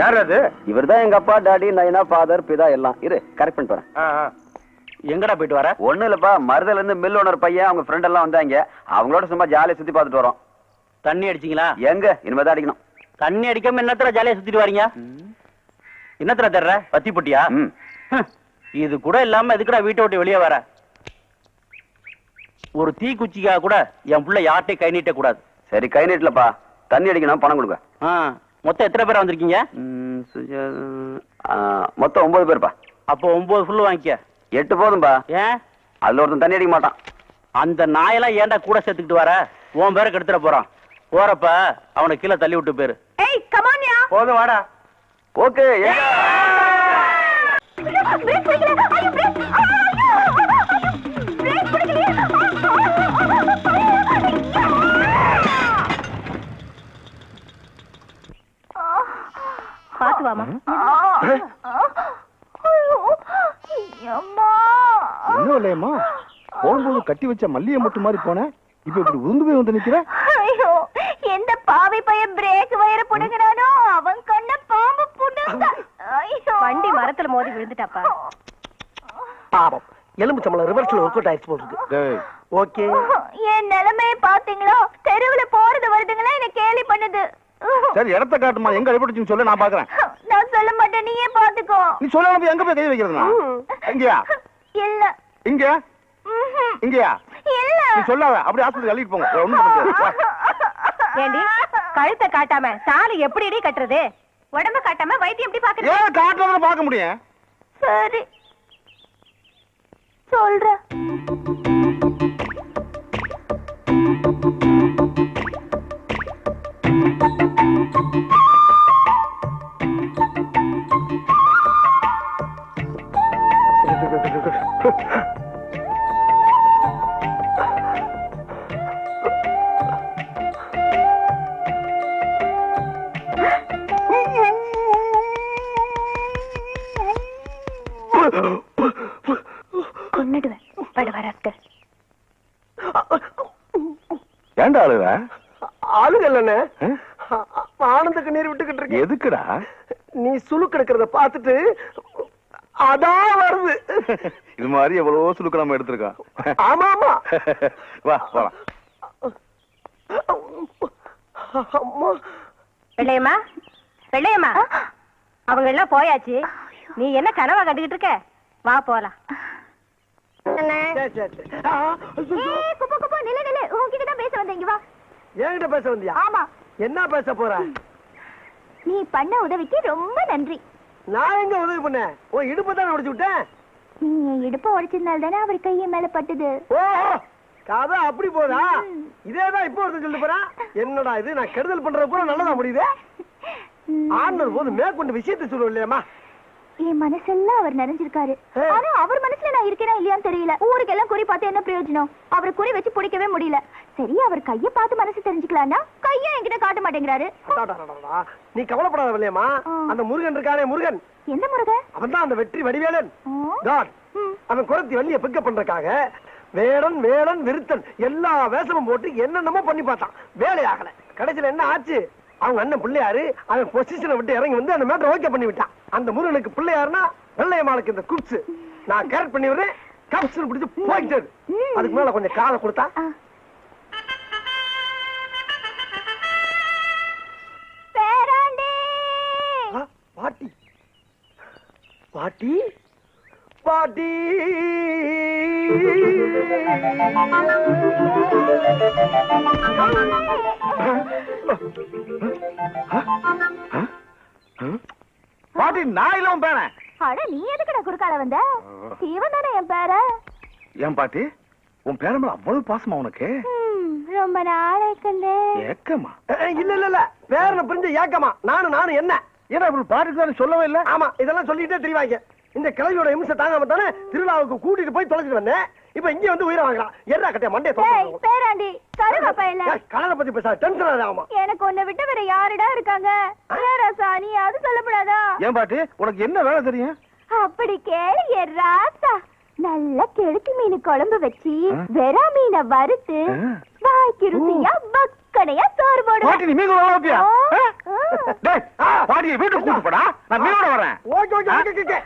யார் அது இவர்தான் எங்க அப்பா டாடி நைனா ஃபாதர் பிதா எல்லாம். இரு கரெக்ட் பண்ணிட்டு வரேன். எங்கடா போயிட்டு வர? ஒண்ணு இல்லப்பா மருதல இருந்து மில் ஓனர் பையன் அவங்க ஃப்ரெண்ட் எல்லாம் வந்தாங்க. அவங்களோட சும்மா ஜாலியா சுத்தி பார்த்துட்டு வரோம். தண்ணி அடிச்சீங்களா? எங்க? இனிமே தான் அடிக்கணும். தண்ணி அடிக்காம என்னத்துல ஜாலியா சுத்திட்டு வரீங்க? என்னத்துல தர்ற பத்தி பொட்டியா? இது கூட இல்லாம எதுக்குடா வீட்டை விட்டு வெளியே வர? ஒரு தீ குச்சிக்காக கூட என் புள்ள யார்ட்டையும் கை நீட்ட கூடாது சரி கை நீட்டலப்பா. தண்ணி அடிக்கணும் பணம் கொடுங்க. மொத்தம் எத்தனை பேர் வந்திருக்கீங்க மொத்தம் ஒன்பது பேர்ப்பா அப்போ ஒன்பது ஃபுல்லு வாங்கிக்க எட்டு போதும்பா ஏன் அதுல ஒருத்தன் தண்ணி அடிக்க மாட்டான் அந்த நாயெல்லாம் ஏன்டா கூட சேர்த்துக்கிட்டு வர உன் பேரை கெடுத்துட போறான் போறப்ப அவனை கீழே தள்ளி விட்டு பேரு போதும் வாடா ஓகே வாமா என்ன இல்லையம்மா. போகும்போது கட்டி வச்ச மல்லிகை மொட்டு மாதிரி போனேன். இப்ப இப்படி உருந்து போய் வந்து நிக்கிற? ஐயோ. எந்த பாவி பையன் பிரேக் வயர புடுங்கறானோ அவன் கண்ண பாம்பு புடுங்க. ஐயோ. வண்டி மரத்துல மோதி விழுந்துட்டாப்பா. பாவம். எலும்பு சம்பளம் ரிவர்ஸ்ல ஒர்க் அவுட் ஆயிடுச்சு போல இருக்கு. டேய். ஓகே. என் நிலைமையை பாத்தீங்களோ தெருவுல போறது வருதுங்களா? என்ன கேலி பண்ணுது. சரி இடத்த காட்டுமா. எங்க அடிபட்டுச்சுன்னு சொல்ல நான் பாக்குறேன். மாட்டேன் நீயே பாத்துக்கோ நீ சொல்லாம எங்க போய் கை வைக்கிறதுனா எங்கயா இல்ல. இங்க. இங்கயா? இல்ல. நீ சொல்லாத. அப்படியே ஆஸ்பத்திரி அள்ளிட்டு போங்க. ஒண்ணும் பண்ண முடியாது. ஏண்டி கழுத்தை காட்டாம சாலி எப்படி கட்டுறது? உடம்ப காட்டாம வைத்தியம் எப்படி பாக்குறது ஏன் காட்டுறதுல பார்க்க முடியும்? சரி. சொல்ற அழுவ ஆளுங்க இல்லண்ணே ஆனந்த கண்ணீர் விட்டுக்கிட்டு இருக்கேன். எதுக்குடா? நீ சுழுக்கு எடுக்கிறத பார்த்துட்டு அதான் வருது. இது மாதிரி எவ்வளவோ சுலுக்கு நம்ம எடுத்திருக்கோம். ஆமா ஆமா. வா போலாம். அம்மா. வெள்ளையம்மா வெள்ளையம்மா. அவங்க எல்லாம் போயாச்சு. நீ என்ன கனவா கண்டுகிட்டு இருக்க? வா போலாம் சரி, சரி, சரி. ஆ, ஐயோ. உன்கிட்ட தான் பேச வந்தேன் இங்க வா. என்கிட்ட பேச வந்தியா? ஆமா. என்ன பேச போற? நீ பண்ண உதவிக்கு ரொம்ப நன்றி. நான் எங்க உதவி பண்ணேன்? உன் இடுப்பு தான் உடைச்சு விட்டேன்? நீ என் இடுப்ப உடைச்சதுனால தானே அவர் கையை மேல பட்டுது. ஓ கதை அப்படி போதா? இதேதான் இப்போ ஒருத்தர் சொல்லிட்டு போறான். என்னடா இது? நான் கெடுதல் பண்றது கூட நல்லதா முடியுது? ஆண்டர் போது மேற்கொண்டு விஷயத்தை சொல்லுவோம் இல்லையாமா என் மனசெல்லாம் அவர் நிறைஞ்சிருக்காரு. ஆனா அவர் மனசுல நான் இருக்கேனா இல்லையான்னு தெரியல. ஊருக்கெல்லாம் குறி பார்த்து என்ன பிரயோஜனம்? அவரை குறி வச்சு பிடிக்கவே முடியல. சரி அவர் கைய பார்த்து மனசு தெரிஞ்சுக்கலாம்னா கைய என்கிட்ட காட்ட மாட்டேங்கிறாரு. நீ கவலைப்படாத இல்லையாமா ஆ. அந்த முருகன் இருக்கானே முருகன். எந்த முருகன் அவன் தான் அந்த வெற்றி வடிவேலன். அவன் குரத்தி வள்ளிய பிக்கப் பண்றதுக்காக வேடன் வேடன் விருத்தன் எல்லா வேஷமும் போட்டு என்னென்னமோ பண்ணி பார்த்தான். வேலை ஆகல கடைசியில என்ன ஆச்சு? அவங்க அண்ணன் பிள்ளையாரு அவன் பொசிஷனை விட்டு இறங்கி வந்து அந்த மேட்டர் ஓகே பண்ணி விட்டான். அந்த முருகனுக்கு பிள்ளையாருன்னா வெள்ளையம்மாளுக்கு இந்த குப்ஸ் நான் கேரட் பண்ணி விடுறேன். கப்ஸ் பிடிச்சு போயிட்டு இரு. அதுக்கு மேல கொஞ்சம் காலை கொடுத்தா. பாட்டி. பாட்டி? பாட்டி பாட்டி நான் இல்ல உன் பேரன். அட நீ எதுக்குடா குறுக்கால வந்த? இவன் தானே என் பேர? ஏன் பாட்டி உன் பேரன் மேல அவ்வளவு பாசமா உனக்கு? ரொம்ப நாளைக்கு ஏக்கமா. இல்ல இல்ல இல்ல. பேரனை புரிஞ்ச ஏக்கமா. நானும் நானும் என்ன? ஏன்னா பாட்டுக்கு தானே சொல்லவே இல்ல. ஆமா இதெல்லாம் சொல்லிட்டே தெரியவாங்க இந்த கிழவியோட இம்சை தாங்காம தானே திருவிழாவுக்கு கூட்டிட்டு போய் தொலைச்சிட்டு வந்தேன். இப்ப இங்க வந்து உயிரை வாங்கலாம். என்ன கட்டைய மண்டைய ஏய் பேராண்டி கருவாப்பா இல்ல. கலரை பத்தி பேச டென்ஷன் ஆகுமா எனக்கு உன்னை விட்டு வேற யாருடா இருக்காங்க? ராசா நீ அது சொல்லப்படாதா ஏன் பாட்டி உனக்கு என்ன வேலை தெரியும்? அப்படி கேளு என் ராசா. நல்ல கெளுத்தி மீன் குழம்பு வச்சு வெறா மீனை வறுத்து. வாய்க்கு ருசியா பக்கனையா சோறு போடுவேன். நீ மீன் குழம்பு வைப்பியா? ஆ, ஆ? ஆ. டேய் பாட்டியை வீட்டுக்கு கூட்டு போடா. நான் மீனோட வரேன் ஓகே ஓகே ஓகே ஓகே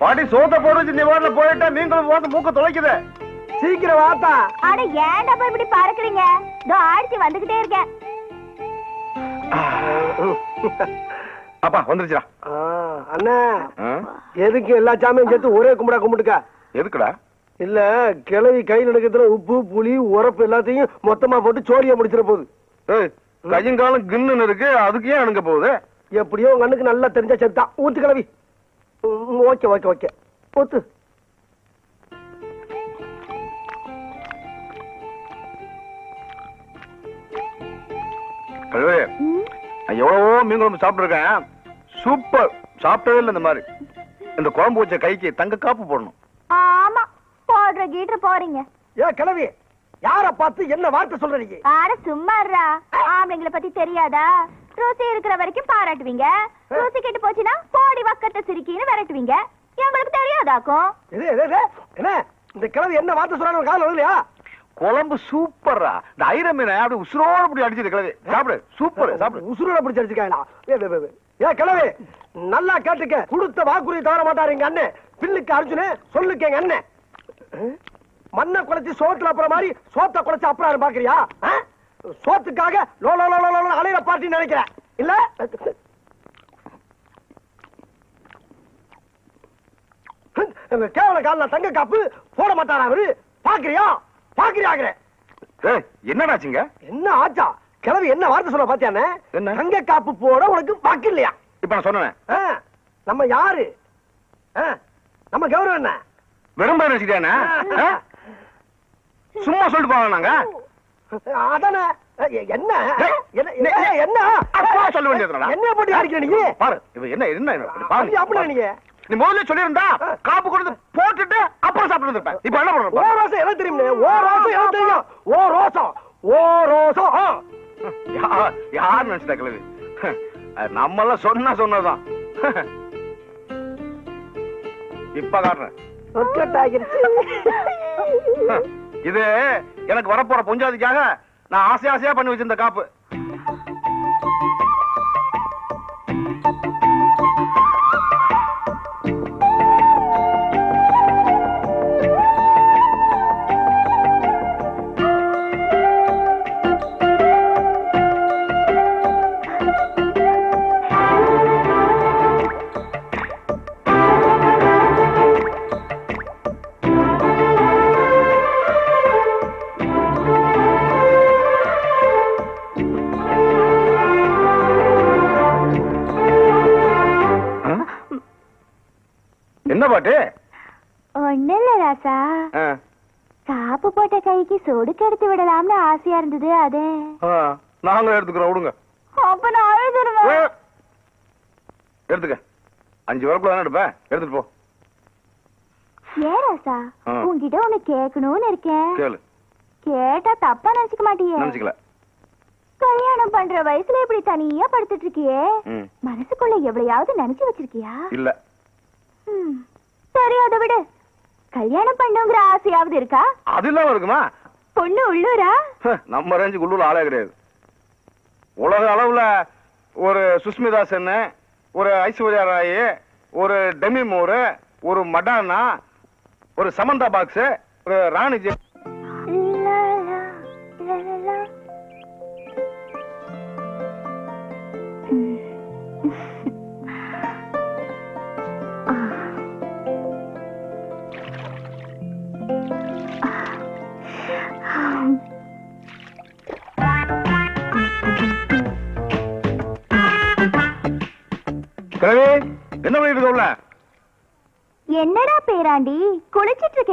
பாட்டி சோத்த போட்டு வச்சு நீ வாட்டில போயிட்டா நீங்களும் போட்டு மூக்க தொலைக்குது. சீக்கிரம் வாத்தா. அட ஏன்டா போய் இப்படி பறக்குறீங்க? இதோ ஆடிச்சு வந்துகிட்டே இருக்கேன். அப்பா வந்துருச்சுடா. ஆ, அண்ணா? எதுக்கு எல்லா சாமியும் சேர்த்து ஒரே கும்பிடா கும்பிட்டுக்க? எதுக்குடா? இல்ல கிளவி கையில் எடுக்கிறதுல உப்பு புளி உரப்பு எல்லாத்தையும் மொத்தமா போட்டு சோழிய முடிச்சிட போகுது. ஏய் கையும் காலம் கிண்ணுன்னு இருக்கு அதுக்கு ஏன் அணுங்க போகுது? எப்படியோ உங்க அண்ணுக்கு நல்லா தெரிஞ்ச செத்தான் ஊத்து கிளவி. Okay okay okay. ஊத்து. எவ்வளவோ மீன் குழம்பு சாப்பிட்டுருக்கேன். சூப்பர். சாப்பிட்டதே இல்லை இந்த மாதிரி. இந்த குழம்பு வச்ச கைக்கு தங்க காப்பு போடணும். ஆமா போடுற கீட்டு போறீங்க. ஏ கிளவி யார பார்த்து என்ன வார்த்தை சொல்றீங்க ஆட சும்மாறா ஆம்பளைங்களை பத்தி தெரியாதா? ருசி இருக்கிற வரைக்கும் பாராட்டுவீங்க. ருசி கெட்டு போச்சுன்னா போடி வக்கத்தை சிரிக்கின்னு விரட்டுவீங்க. எங்களுக்கு தெரியாதாக்கும்? இது என்ன? இந்த கிளவி என்ன வார்த்தை சொல்றாங்க கால இல்லையா குழம்பு சூப்பர்ரா. இந்த ஐர மீனை அப்படி உசுரோட அப்படி அடிச்சது கிழவி. சாப்பிடு சூப்பர் சாப்பிடு. உசுரோட பிடிச்சு அடிச்சுக்காங்களா ஏ, கிளவி நல்லா கேட்டுக்க. கொடுத்த வாக்குறுதி தவற மாட்டாரு எங்க அண்ணன் பில்லுக்கு அர்ஜுனு சொல்லுக்கு எங்க அண்ணன்? மண்ணை குலைச்சு சோத்துல அப்புறம் மாதிரி சோத்தை குலைச்சு அப்புறம் பாக்குறியா? சோத்துக்காக லோ லோ லோ லோ லோ அலையிற பார்ட்டின்னு நினைக்கிறேன் இல்ல? கேவல காலில் தங்க காப்பு போட மாட்டாரா அவரு? பாக்குறியா? பாக்குறியாங்கிற. ஏய் என்னடாச்சுங்க என்ன ஆச்சா? கிளவி என்ன வார்த்தை சொல்ல பாத்தியானே என்ன? தங்க காப்பு போட உனக்கு வாக்கு இல்லையா? இப்ப நான் சொன்னேன். நம்ம யாரு? நம்ம கௌரவம் என்ன வெறும் பயிர் வச்சுக்கிட்டானே? சும்மா சொல்லிட்டு போங்க நாங்க? அதானே. என்ன? என்ன என்ன- என்ன? சொல்ல வேண்டியதுடா. என்ன போட்டு அடிக்கிற நீ? பாரு என்ன என்ன பாரு. அப்படி நீங்க. நீ முதல்ல சொல்லியிருந்தா காப்பு கொடுத்து போட்டுட்டு அப்புறம் சாப்பிட்டு இருப்பேன் இப்ப என்ன ஓ பண்ற ரோசம் எனக்கு தெரியும் ஓ ரோசம் எனக்கு தெரியும். ஓ ரோசம் ஓ ரோசம். யார் நினைச்சிட்டா கிழவி? நம்ம எல்லாம் சொன்னா சொன்னதுதான். இப்ப காட்டுறேன். இது எனக்கு வரப்போற பொஞ்சாதிக்காக நான் ஆசை ஆசையா பண்ணி வச்சிருந்த காப்பு. என்ன பாட்டு? ஒண்ணு இல்ல ராசா. ஆ, காப்பு போட்ட கைக்கு சொடுக்கு எடுத்து விடலாம்னு ஆசையா இருந்தது அதே. ஆ, நாங்களும் எடுத்துக்கிறோம் விடுங்க. அப்ப நான் அழுதுருவேன் எடுத்துக்க. அஞ்சு வரக்குள்ள எடுப்பேன். எடுத்துட்டு போ. ஏன் ராசா. உன்கிட்ட ஒண்ணு கேட்கணும்னு இருக்கேன். கேளு. கேட்டா தப்பா நினைச்சுக்க மாட்டியே. நினைச்சுக்கல. கல்யாணம் பண்ற வயசுல இப்படி தனியா படுத்துட்டு இருக்கியே. மனசுக்குள்ள எவ்வளையாவது நினைச்சு வச்சிருக்கியா? இல்ல. சரி அதை விடு. கல்யாணம் பண்ணுங்கிற ஆசையாவது இருக்கா? அது இல்லாம இருக்குமா? பொண்ணு உள்ளூரா? நம்ம ரேஞ்சுக்கு உள்ளூர் ஆளே கிடையாது. உலக அளவுல ஒரு சுஸ்மிதா சென்னு ஒரு ஐஸ்வர்யா ராய் ஒரு டெமி மூரு ஒரு மடானா ஒரு சமந்தா பாக்ஸ் ஒரு ராணி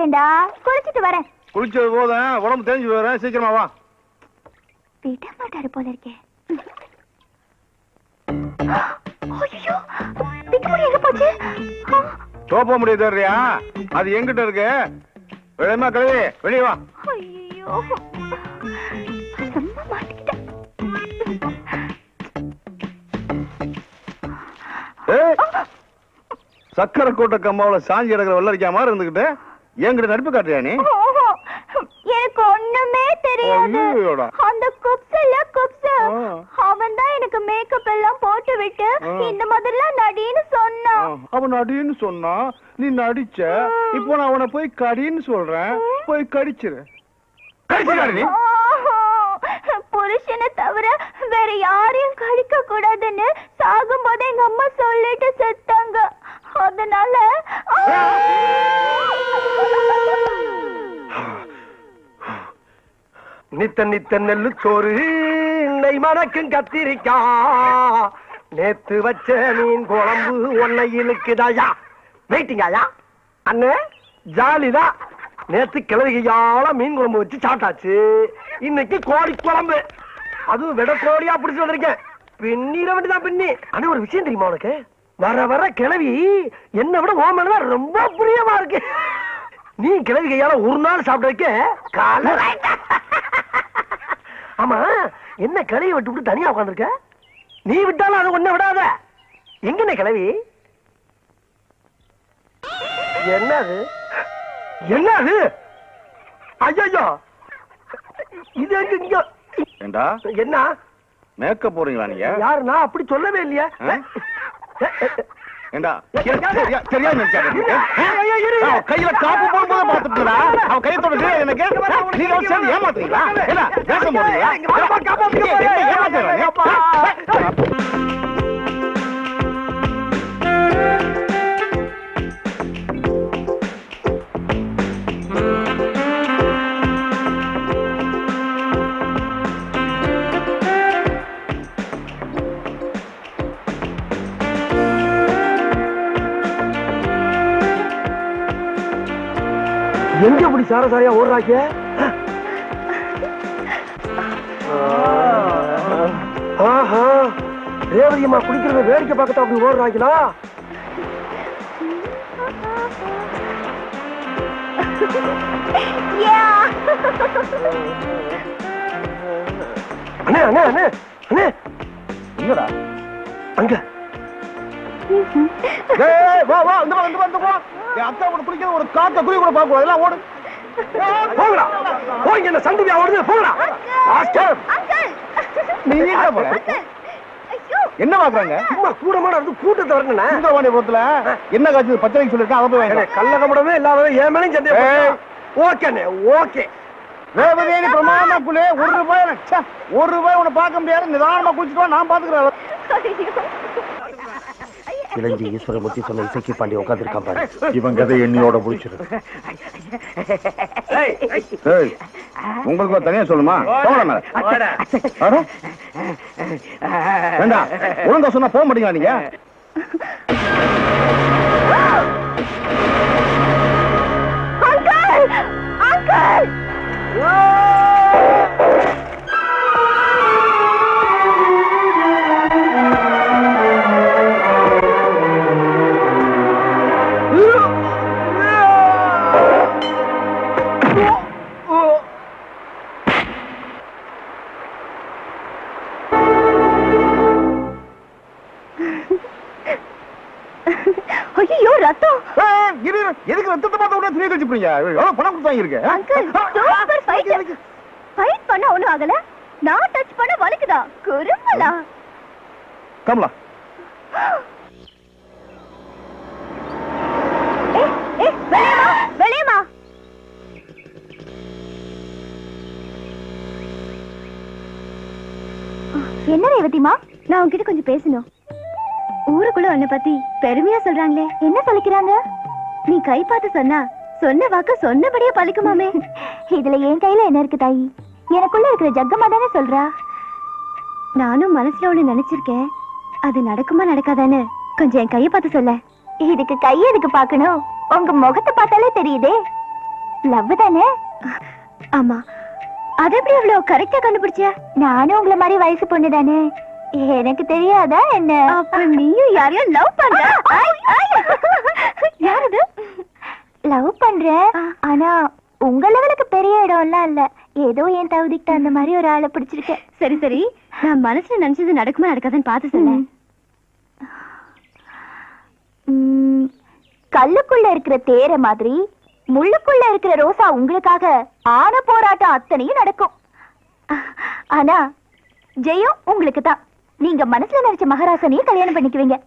இருக்கேன்டா குளிச்சிட்டு வரேன். குளிச்சது போதும். உடம்பு தெரிஞ்சு போயிடுறேன் சீக்கிரமா வா. விட மாட்டாரு போல இருக்கே. ஐயோ பிக்குமுடி எங்க போச்சு? தோப்ப முடியாது தெரியா அது எங்கிட்ட இருக்கு? வெளியமா கிழவி வெளியே வா. ஐயோ சும்மா மாட்டிக்கிட்டேன். ஏய், சக்கரை கோட்டை கம்மாவுல சாஞ்சி கிடக்கிற வெள்ளரிக்கா மாதிரி இருந்துகிட்டு. என்கிட்ட நடிப்பு காட்டுறியா நீ? எனக்கு ஒண்ணும் ஐயோடா. அந்த குப்ஸ் இல்ல குப்ஸ். அவன் தான் எனக்கு மேக்கப் எல்லாம் போட்டு விட்டு. இந்த மாதிரிலாம் நடின்னு சொன்னான். அவன் நடின்னு சொன்னா நீ நடிச்ச. இப்போ நான் அவனை போய் கடின்னு சொல்றேன். போய் கடிச்சிரு. புருஷனை தவிர வேற யாரையும் கடிக்க கூடாதுன்னு சாகும் போது எங்க அம்மா சொல்லிட்டு செத்தாங்க. அதனால நித்த நித்த நெல்லு சோறு இன்னை மணக்கும் கத்திரிக்கா. நேத்து வச்ச மீன் குழம்பு ஒன்னை இழுக்குதாயா வெயிட்டிங்காயா அண்ணே ஜாலிதான் நேத்து கிழவிகையால மீன் குழம்பு வச்சு சாப்பிட்டாச்சு. இன்னைக்கு கோழி குழம்பு. அதுவும் விட கோழியா பிடிச்சு வந்திருக்கேன். பின்னிட வேண்டியதான் பின்னி. ஆனா ஒரு விஷயம் தெரியுமா உனக்கு? வர வர கிளவி என்ன விட ஓமன் ரொம்ப பிரியமா இருக்கு. நீ கிளவி கையால ஒரு நாள் சாப்பிட்டு வைக்க ஆமா என்ன கிளவி விட்டு விட்டு தனியா உட்காந்துருக்க நீ விட்டாலும் அது ஒண்ணு விடாத. எங்கண்ணே கிளவி? என்னது? என்னது? ஐயோ இது எங்க இங்க? ஏண்டா? என்ன? மேக்கப் போறீங்களா நீங்க? யாரு நான் அப்படி சொல்லவே இல்லையா? ஏண்டா? தெரியா தெரியாது? அவன் கையில காப்பு போடும்போது பாத்துட்டுடா அவன் கையை தொடுது எனக்கு நீங்க வந்து சேர்ந்து ஏமாத்துறீங்களா? என்ன வேஷம் போடுறீங்களா? ஏமாத்துறீங்க? எங்க இப்படி சார சாரியா ஓடுறாக்க ஆஹா. ரேவதி அம்மா குடிக்கிறத வேடிக்கை பார்க்கத்தான் அப்படி ஓடுறாங்களா அண்ணே அண்ணே அண்ணே அண்ணே. எங்கடா? அங்க. வா வா அந்த வா இந்த வா வா. என் அத்தா கூட பிடிக்கிற ஒரு காக்க குருவி கூட பார்க்க கூடாது எல்லாம் ஓடு போங்கடா. போங்க என்ன சண்டியா ஓடுது போங்கடா. ஆஸ்டர் நீ எங்க போற? என்ன பாக்குறாங்க சும்மா கூடமான இருந்து கூட்டத்தை வரணுண்ணே சுந்தரவாணிபுரத்துல என்ன காய்ச்சல்? பச்சனைக்கு சொல்லிருக்கேன் அதை போய் வாங்க என் மேலையும் சந்தேகம் ஏய். ஓகேண்ணே ஓகே ரேவதி பிரமாதமா குளே ஒரு ரூபாய் ஒரு ரூபாய் உன்னை பார்க்க முடியாது. நிதானமா குளிச்சுட்டு நான் பாத்துக்கிறேன் இளஞ்சி ஈஸ்வரமூர்த்தி சொன்ன இசைக்கு பாண்டி உட்காந்துருக்கான் பாரு. இவன் கதை எண்ணியோட முடிச்சிரு. ஏய், உங்களுக்கு தனியா சொல்லுமா. வேண்டாம் ஒழுங்கா சொன்னா போக மாட்டீங்களா நீங்க? அங்கிள்! அங்கிள்! ஐயோ போறீங்க எவ்வளவு பணம் கொடுத்து வாங்கியிருக்க அங்கிள் சூப்பர் ஃபைட் ஃபைட் பண்ண ஒண்ணும் ஆகல. நான் டச் பண்ண வலிக்குதா? குறும்பலா? கமலா. என்ன ரேவதிமா நான் உன்கிட்ட கொஞ்சம் பேசணும். ஊருக்குள்ள உன்னை பத்தி பெருமையா சொல்றாங்களே. என்ன சொல்லிக்கிறாங்க? நீ கை பார்த்து சொன்னா சொன்ன வாக்கு சொன்னபடியே பலிக்குமாமே இதுல என் கையில என்ன இருக்கு தாயி? எனக்குள்ள இருக்கிற ஜக்கமா தானே சொல்றா? நானும் மனசுல ஒண்ணு நினைச்சிருக்கேன். அது நடக்குமா நடக்காதான்னு கொஞ்சம் என் கைய பார்த்து சொல்ல. இதுக்கு கை எதுக்கு பார்க்கணும்? உங்க முகத்தை பார்த்தாலே தெரியுதே. லவ் தானே? ஆமா. அது எப்படி அவ்வளவு கரெக்டா கண்டுபிடிச்ச? நானும் உங்கள மாதிரி வயசு பொண்ணு தானே. எனக்கு தெரியாதா என்ன? அப்ப நீயும் யாரையும் லவ் பண்ற யாரது லவ் பண்றேன் ஆனா உங்க லெவலுக்கு பெரிய இடம்லாம் இல்ல. ஏதோ என் தகுதிக்கு அந்த மாதிரி ஒரு ஆளை பிடிச்சிருக்கேன். சரி சரி. நான் மனசுல நினைச்சது நடக்குமா நடக்காதுன்னு பார்த்து சொல்ல. கல்லுக்குள்ள இருக்கிற தேரை மாதிரி முள்ளுக்குள்ள இருக்கிற ரோசா உங்களுக்காக ஆன போராட்டம் அத்தனையும் நடக்கும். ஆனா ஜெயம் உங்களுக்கு தான் நீங்க மனசுல நினைச்ச மகாராசனையும் கல்யாணம் பண்ணிக்குவீங்க.